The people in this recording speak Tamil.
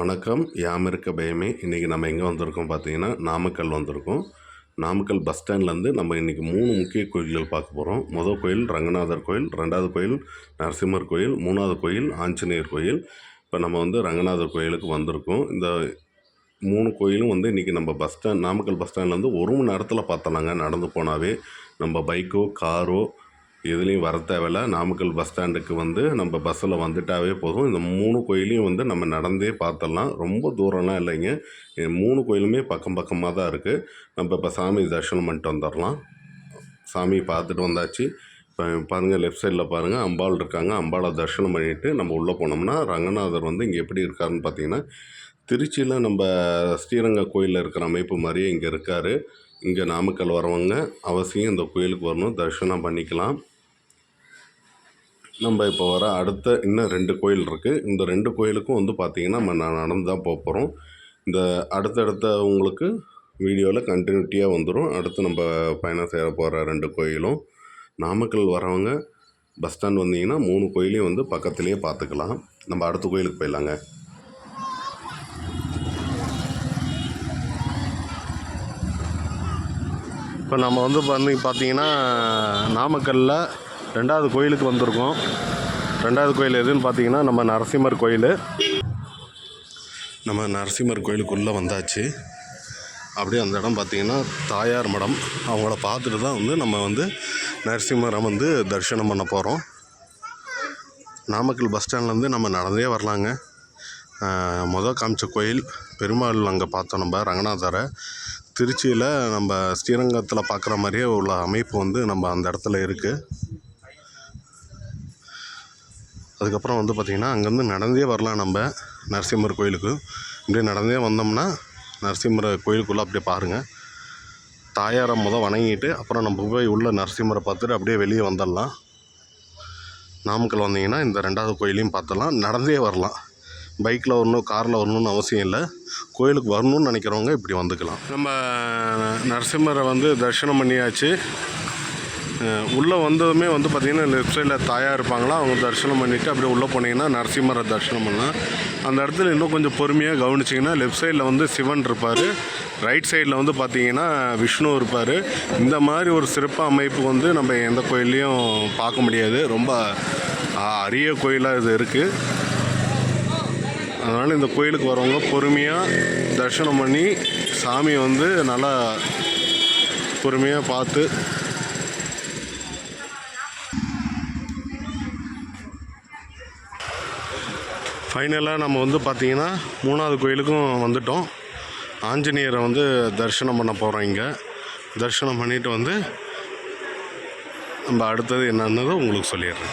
வணக்கம். யாம் இருக்க பயமே. இன்றைக்கி நம்ம எங்கே வந்திருக்கோம் பார்த்தீங்கன்னா நாமக்கல் வந்திருக்கோம். நாமக்கல் பஸ் ஸ்டாண்ட்லேருந்து நம்ம இன்றைக்கி மூணு முக்கிய கோயில்கள் பார்க்க போகிறோம் முதல் கோயில் ரங்கநாதர் கோயில் ரெண்டாவது கோயில் நரசிம்மர் கோயில் மூணாவது கோயில் ஆஞ்சநேயர் கோயில். இப்போ நம்ம வந்து ரங்கநாதர் கோயிலுக்கு வந்திருக்கோம். இந்த மூணு கோயிலும் வந்து இன்றைக்கி நம்ம பஸ் ஸ்டாண்ட் நாமக்கல் பஸ் ஸ்டாண்ட்லேருந்து ஒரு மணி நேரத்தில் பார்த்தலாங்க நடந்து போனாவே நம்ம பைக்கோ காரோ எதுலேயும் வர தேவையில்ல. நாமக்கல் பஸ் ஸ்டாண்டுக்கு வந்து நம்ம பஸ்ஸில் வந்துட்டாவே போதும். இந்த மூணு கோயிலையும் வந்து நம்ம நடந்தே பார்த்துடலாம். ரொம்ப தூரம்லாம் இல்லைங்க. மூணு கோயிலுமே பக்கம் பக்கமாக தான் இருக்குது நம்ம இப்போ சாமி தரிசனம் பண்ணிட்டு வந்துடலாம். சாமி பார்த்துட்டு வந்தாச்சு. இப்போ பாருங்கள் லெஃப்ட் சைடில் பாருங்கள் அம்பாள் இருக்காங்க. அம்பாளை தரிசனம் பண்ணிவிட்டு நம்ம உள்ளே போனோம்னா ரங்கநாதர் வந்து இங்கே எப்படி இருக்காருன்னு பார்த்தீங்கன்னா திருச்சியில் நம்ம ஸ்ரீரங்க கோயிலில் இருக்கிற அமைப்பு மாதிரியே இங்கே இருக்கார். இங்கே நாமக்கல் வரவங்க அவசியம் இந்த கோயிலுக்கு வரணும். தரிசனம் பண்ணிக்கலாம். நம்ம இப்போ வர அடுத்த இன்னும் ரெண்டு கோயில் இருக்குது இந்த ரெண்டு கோயிலுக்கும் வந்து பார்த்திங்கன்னா நம்ம நடந்து தான் போக போகிறோம் இந்த அடுத்தடுத்த உங்களுக்கு வீடியோவில் கண்டினியூட்டியாக வந்துடும் அடுத்து நம்ம பயணம் செய்ய போகிற ரெண்டு கோயிலும் நாமக்கல் வரவங்க பஸ் ஸ்டாண்ட் வந்தீங்கன்னா மூணு கோயிலையும் வந்து பக்கத்துலேயே பார்த்துக்கலாம் நம்ம அடுத்த கோயிலுக்கு போயிடலாங்க. இப்போ நம்ம வந்து வந்து பார்த்தீங்கன்னா நாமக்கல்லில் ரெண்டாவது கோயிலுக்கு வந்திருக்கோம். ரெண்டாவது கோயில் எதுன்னு பார்த்தீங்கன்னா நம்ம நரசிம்மர் கோயில். நம்ம நரசிம்மர் கோயிலுக்குள்ளே வந்தாச்சு. அப்படியே அந்த இடம் பார்த்தீங்கன்னா தாயார் மடம். அவங்கள பார்த்துட்டு தான் வந்து நம்ம வந்து நரசிம்மரை வந்து தரிசனம் பண்ண போகிறோம் நாமக்கல் பஸ் ஸ்டாண்ட்லேருந்து நம்ம நடந்தே வரலாங்க. மொதல் காமிச்ச கோயில் பெருமாள் அங்கே பார்த்தோம் நம்ம ரங்கநாதரை. திருச்சியில் நம்ம ஸ்ரீரங்கத்தில் பார்க்குற மாதிரியே உள்ள அமைப்பு வந்து நம்ம அந்த இடத்துல இருக்குது அதுக்கப்புறம் வந்து பார்த்திங்கன்னா அங்கேருந்து நடந்தே வரலாம் நம்ம நரசிம்மர் கோயிலுக்கு. இப்படியே நடந்தே வந்தோம்னா நரசிம்மர் கோயிலுக்குள்ளே அப்படியே பாருங்கள் தாயாரை முதல் வணங்கிட்டு அப்புறம் நம்ம போய் உள்ள நரசிம்மரை பார்த்துட்டு அப்படியே வெளியே வந்துடலாம். நாமக்கல் வந்தீங்கன்னா இந்த ரெண்டாவது கோயிலையும் பார்த்துடலாம். நடந்தே வரலாம். பைக்கில் வரணும் காரில் வரணும்னு அவசியம் இல்லை. கோயிலுக்கு வரணும்னு நினைக்கிறவங்க இப்படி வந்துக்கலாம். நம்ம நரசிம்மரை வந்து தரிசனம் பண்ணியாச்சு. உள்ளே வந்ததுமே வந்து பார்த்திங்கன்னா லெஃப்ட் சைடில் தாயாக இருப்பாங்களா? அவங்க தரிசனம் பண்ணிவிட்டு அப்படியே உள்ளே போனீங்கன்னா நரசிம்மரை தரிசனம் பண்ணலாம். அந்த இடத்துல இன்னும் கொஞ்சம் பொறுமையாக கவனிச்சிங்கன்னா லெஃப்ட் சைடில் வந்து சிவன் இருப்பார். ரைட் சைடில் வந்து பார்த்திங்கன்னா விஷ்ணு இருப்பார். இந்த மாதிரி ஒரு சிறப்பு அமைப்பு வந்து நம்ம எந்த கோயில்லையும் பார்க்க முடியாது. ரொம்ப அரிய கோயிலாக இது இருக்குது அதனால் இந்த கோயிலுக்கு வரவங்க பொறுமையாக தரிசனம் பண்ணி சாமியை வந்து நல்லா பொறுமையாக பார்த்து ஃபைனலாக நம்ம வந்து பார்த்திங்கன்னா மூணாவது கோயிலுக்கும் வந்துட்டோம். ஆஞ்சநேயரை வந்து தரிசனம் பண்ண போகிறோம் இங்கே. தரிசனம் பண்ணிவிட்டு வந்து நம்ம அடுத்தது என்னன்னு உங்களுக்கு சொல்லிடுறேன்.